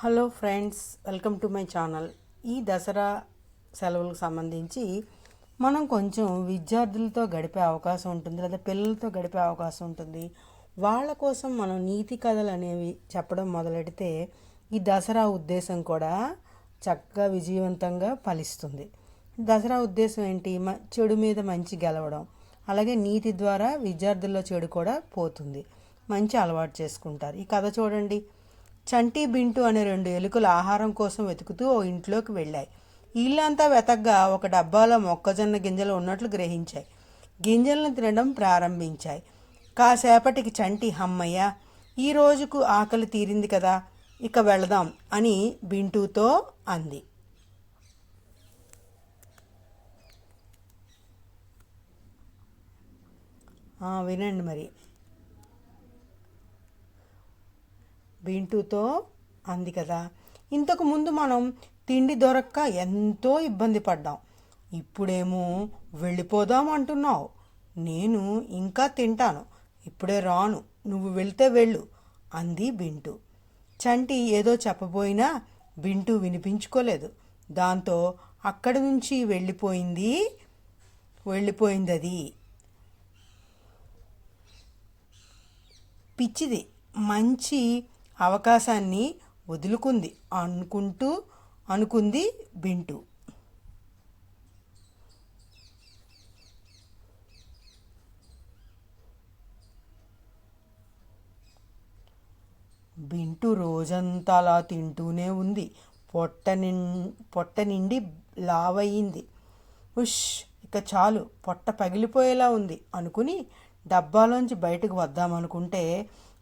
Hello friends welcome to my channel. ఈ దసరా సెలవులకు సంబంధించి మనం కొంచెం విద్యార్థులతో గడిపే అవకాశం ఉంటుంది లేదా పిల్లలతో గడిపే అవకాశం ఉంటుంది. వాళ్ళ కోసం మనం నీతి కథలు అనేవి చెప్పడం మొదలెడితే ఈ దసరా ఉద్దేశం కూడా చక్కగా విజయవంతంగా ఫలిస్తుంది. దసరా ఉద్దేశం ఏంటి? మ చెడు మీద మంచి గెలవడం. అలాగే నీతి ద్వారా విద్యార్థుల్లో చెడు కూడా పోతుంది. మంచి అలవాటు చేసుకుంటారు. ఈ కథ చూడండి. చంటి బింటు అనే రెండు ఎలుకలు ఆహారం కోసం వెతుకుతూ ఓ ఇంట్లోకి వెళ్ళాయి. ఇల్లంతా వెతగ్గా ఒక డబ్బాలో మొక్కజొన్న గింజలు ఉన్నట్లు గ్రహించాయి. గింజలను తినడం ప్రారంభించాయి. కాసేపటికి చంటి హమ్మయ్య ఈ రోజుకు ఆకలి తీరింది కదా ఇక వెళదాం అని బింటూతో అంది. వినండి మరి. బింటూతో అంది కదా. ఇంతకు ముందు మనం తిండి దొరక్క ఎంతో ఇబ్బంది పడ్డాం. ఇప్పుడేమో వెళ్ళిపోదాం అంటున్నావు. నేను ఇంకా తింటాను. ఇప్పుడే రాను. నువ్వు వెళ్తే వెళ్ళు అంది బింటు. చంటి ఏదో చెప్పబోయినా బింటు వినిపించుకోలేదు. దాంతో అక్కడి నుంచి వెళ్ళిపోయింది వెళ్ళిపోయింది అది పిచ్చిది మంచి అవకాశాన్ని వదులుకుంది అనుకుంటూ అనుకుంది బింటూ బింటు రోజంతా అలా తింటూనే ఉంది. పొట్ట నిం పొట్ట నిండి లావయింది ఉష్ ఇక చాలు పొట్ట పగిలిపోయేలా ఉంది అనుకుని డబ్బాలోంచి బయటకు వద్దామనుకుంటే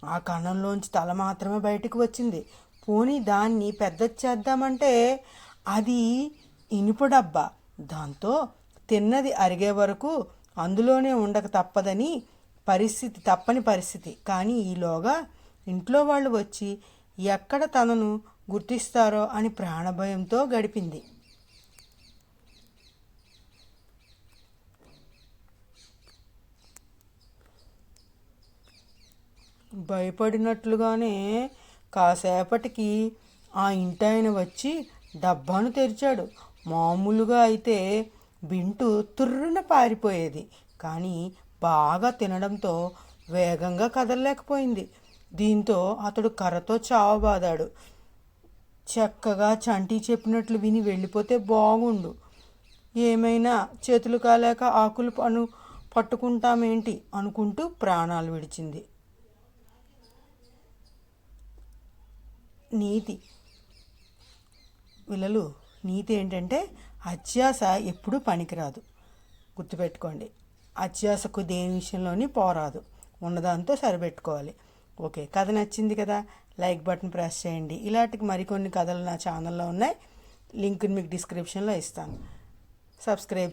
ఆ కణంలోంచి తల మాత్రమే బయటకు వచ్చింది. పోనీ దాన్ని పెద్ద చేద్దామంటే అది ఇనుప డబ్బా. దాంతో తిన్నది అరిగే వరకు అందులోనే ఉండక తప్పదని పరిస్థితి తప్పని పరిస్థితి. కానీ ఈలోగా ఇంట్లో వాళ్ళు వచ్చి ఎక్కడ తనను గుర్తిస్తారో అని ప్రాణభయంతో గడిపింది. భయపడినట్లుగానే కాసేపటికి ఆ ఇంటాయన వచ్చి డబ్బాను తెరిచాడు. మామూలుగా అయితే బింటు తుర్రున పారిపోయేది. కానీ బాగా తినడంతో వేగంగా కదలలేకపోయింది. దీంతో అతడు కర్రతో చావబాదాడు. చక్కగా చంటి చెప్పినట్లు విని వెళ్ళిపోతే బాగుండు. ఏమైనా చేతులు కాలేక ఆకులు పను పట్టుకుంటామేంటి అనుకుంటూ ప్రాణాలు విడిచింది. నీతి. పిల్లలు నీతి ఏంటంటే అత్యాస ఎప్పుడూ పనికిరాదు. గుర్తుపెట్టుకోండి అత్యాసకు దేని విషయంలోని పోరాదు. ఉన్నదాంతో సరిపెట్టుకోవాలి. ఓకే కథ నచ్చింది కదా? లైక్ బటన్ ప్రెస్ చేయండి. ఇలాంటికి మరికొన్ని కథలు నా ఛానల్లో ఉన్నాయి. లింక్ మీకు డిస్క్రిప్షన్లో ఇస్తాను. సబ్స్క్రైబ్